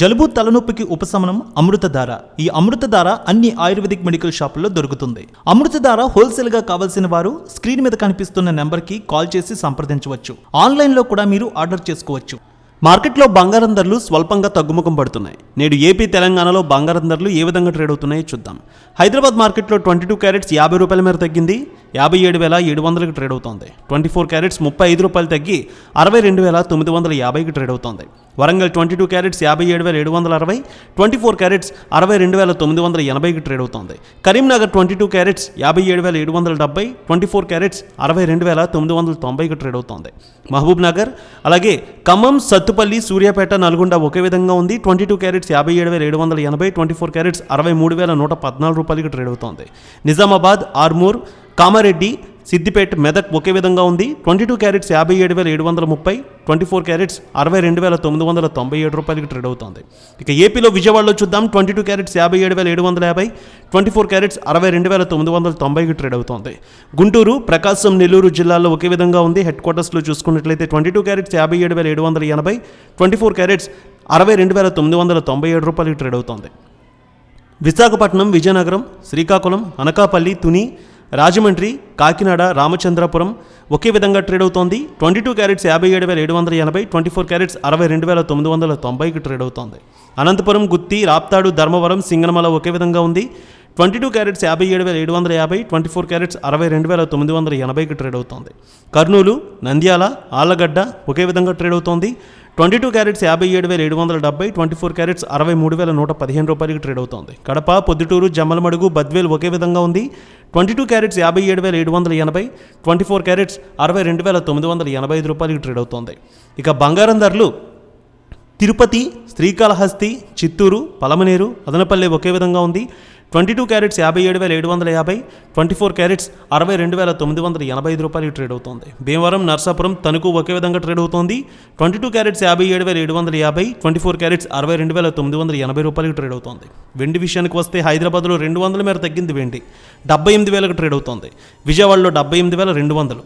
జలుబు తలనొప్పికి ఉపశమనం అమృతధార. ఈ అమృతధార అన్ని ఆయుర్వేదిక్ మెడికల్ షాపుల్లో దొరుకుతుంది. అమృతధార హోల్సేల్గా కావాల్సిన వారు స్క్రీన్ మీద కనిపిస్తున్న నెంబర్కి కాల్ చేసి సంప్రదించవచ్చు. ఆన్లైన్లో కూడా మీరు ఆర్డర్ చేసుకోవచ్చు. మార్కెట్లో బంగారం ధరలు స్వల్పంగా తగ్గుముఖం పడుతున్నాయి. నేడు ఏపీ తెలంగాణలో బంగారం ధరలు ఏ విధంగా ట్రేడ్ అవుతున్నాయో చూద్దాం. హైదరాబాద్ మార్కెట్లో ట్వంటీ టూ క్యారెట్స్ యాభై రూపాయల మేర తగ్గింది. యాభై ఏడు వేల ఏడు వందలకి ట్రేడ్ అవుతోంది. ట్వంటీ ఫోర్ క్యారెట్స్ ముప్పై ఐదు రూపాయలు తగ్గి అరవై రెండు వేల తొమ్మిది వందల యాభైకి ట్రేడ్ అవుతోంది. వరంగల్ ట్వంటీ టూ క్యారెట్స్ యాభై ఏడు వేల ఏడు వందల అరవై ట్వంటీ ఫోర్ క్యారెట్స్ అరవై రెండు వేల తొమ్మిది వందల ఎనభైకి ట్రేడ్ అవుతోంది. కరీంనగర్ ట్వంటీ టూ క్యారెట్స్ యాభై ఏడు వేల ఏడు వందల డెబ్బై ట్వంటీ ఫోర్ క్యారెట్స్ అరవై రెండు వేల తొమ్మిది వందల తొంభైకి ట్రేడ్ అవుతోంది. మహబూబ్ నగర్ అలాగే ఖమ్మం సత్తుపల్లి సూర్యాపేట నల్గొండ ఒకే విధంగా ఉంది. ట్వంటీ టూ క్యారెట్స్ యాభై ఏడు వేల ఏడు వందల ఎనభై ట్వంటీ ఫోర్ క్యారెట్స్ అరవై మూడు వేల నూట పద్నాలుగు రూపాయలకి ట్రేడ్ అవుతోంది. నిజామాబాద్ ఆర్మూర్ కామారెడ్డి సిద్దిపేట మెదక్ ఒకే విధంగా ఉంది. ట్వంటీ టూ క్యారెట్స్ యాభై ఏడు వేల ఏడు వందల ముప్పై ట్వంటీ ఫోర్ క్యారెట్స్ అరవై రెండు వేల తొమ్మిది వందల తొంభై ఏడు రూపాయలకి ట్రేడ్ అవుతుంది. ఇక ఏపీలో విజయవాడలో చూద్దాం. ట్వంటీ టూ క్యారెట్స్ యాభై ఏడు వేల ఏడు వందల యాభై ట్వంటీ ఫోర్ క్యారెట్స్ అరవై రెండు వేల తొమ్మిది వందల తొంభైకి ట్రేడ్ అవుతుంది గుంటూరు ప్రకాశం నెల్లూరు జిల్లాల్లో ఒకే విధంగా ఉంది. హెడ్ క్వార్టర్స్లో చూసుకున్నట్లయితే ట్వంటీ టూ క్యారెట్స్ యాభై ఏడు వేల ఏడు వందల ఎనభై ట్వంటీ ఫోర్ క్యారెట్స్ అరవై రెండు వేల తొమ్మిది వందల తొంభై ఏడు రూపాయలకి ట్రేడ్ అవుతుంది విశాఖపట్నం విజయనగరం శ్రీకాకుళం అనకాపల్లి తుని రాజమండ్రి కాకినాడ రామచంద్రపురం ఒకే విధంగా ట్రేడ్ అవుతోంది. ట్వంటీ టూ క్యారెట్స్ యాభై ఏడు వేల ఏడు వందల ఎనభై ట్వంటీ ఫోర్ క్యారెట్స్ అరవై రెండు వేల తొమ్మిది వందల తొంభైకి ట్రేడ్ అవుతోంది. అనంతపురం గుత్తి రాప్తాడు ధర్మవరం సింగనమల ఒకే విధంగా ఉంది. ట్వంటీ టూ క్యారెట్స్ యాభై ఏడు వేల ఏడు వందల యాభై ట్వంటీ ఫోర్ క్యారెట్స్ అరవై రెండు వేల తొమ్మిది వందల ఎనభైకి ట్రేడ్ అవుతోంది. కర్నూలు నంద్యాల ఆళ్ళగడ్డ ఒకే విధంగా ట్రేడ్ అవుతోంది. ట్వంటీ టూ క్యారెట్స్ యాభై ఏడు వేల ఏడు వందల డెబ్బై ట్వంటీ ఫోర్ క్యారెట్స్ అరవై మూడు వేల నూట పదిహేను రూపాయలకి ట్రేడ్ అవుతోంది. కడప పొద్దుటూరు జమ్మలమడుగు బద్వేల్ ఒకే విధంగా ఉంది. ట్వంటీ టూ క్యారెట్స్ యాభై ఏడు వేల ఏడు వందల ఎనభై ట్వంటీ ఫోర్ క్యారెట్స్ అరవై రెండు వేల తొమ్మిది వందల ఎనభై ఐదు రూపాయలకి ట్రేడ్ అవుతోంది. ఇక బంగారం ధరలు తిరుపతి శ్రీకాళహస్తి చిత్తూరు పలమనేరు అదనపల్లి ఒకే విధంగా ఉంది. ట్వంటీ టూ క్యారెట్స్ యాభై ఏడు వేల ఏడు వందల యాభై ట్వంటీ ఫోర్ క్యారెట్స్ అరవై రెండు వేల తొమ్మిది వందల ఎనభై ఐదు రూపాయలకి ట్రేడ్ అవుతోంది. భీమవరం నర్సాపురం తణుకు ఒకే విధంగా ట్రేడ్ అవుతోంది. ట్వంటీ టూ క్యారెట్స్ యాభై ఏడు వేల ఏడు వందల యాభై ట్వంటీ ఫోర్ క్యారెట్స్ అరవై రెండు వేల తొమ్మిది వందల ఎనభై రూపాయలకి ట్రేడ్ అవుతోంది. వెండి విషయానికి వస్తే హైదరాబాద్లో రెండు వందల మేర తగ్గింది వెండి. డెబ్బై ఎనిమిది వేలకు ట్రేడ్ అవుతోంది. విజయవాడలో డెబ్బై ఎనిమిది వేల రెండు వందలు.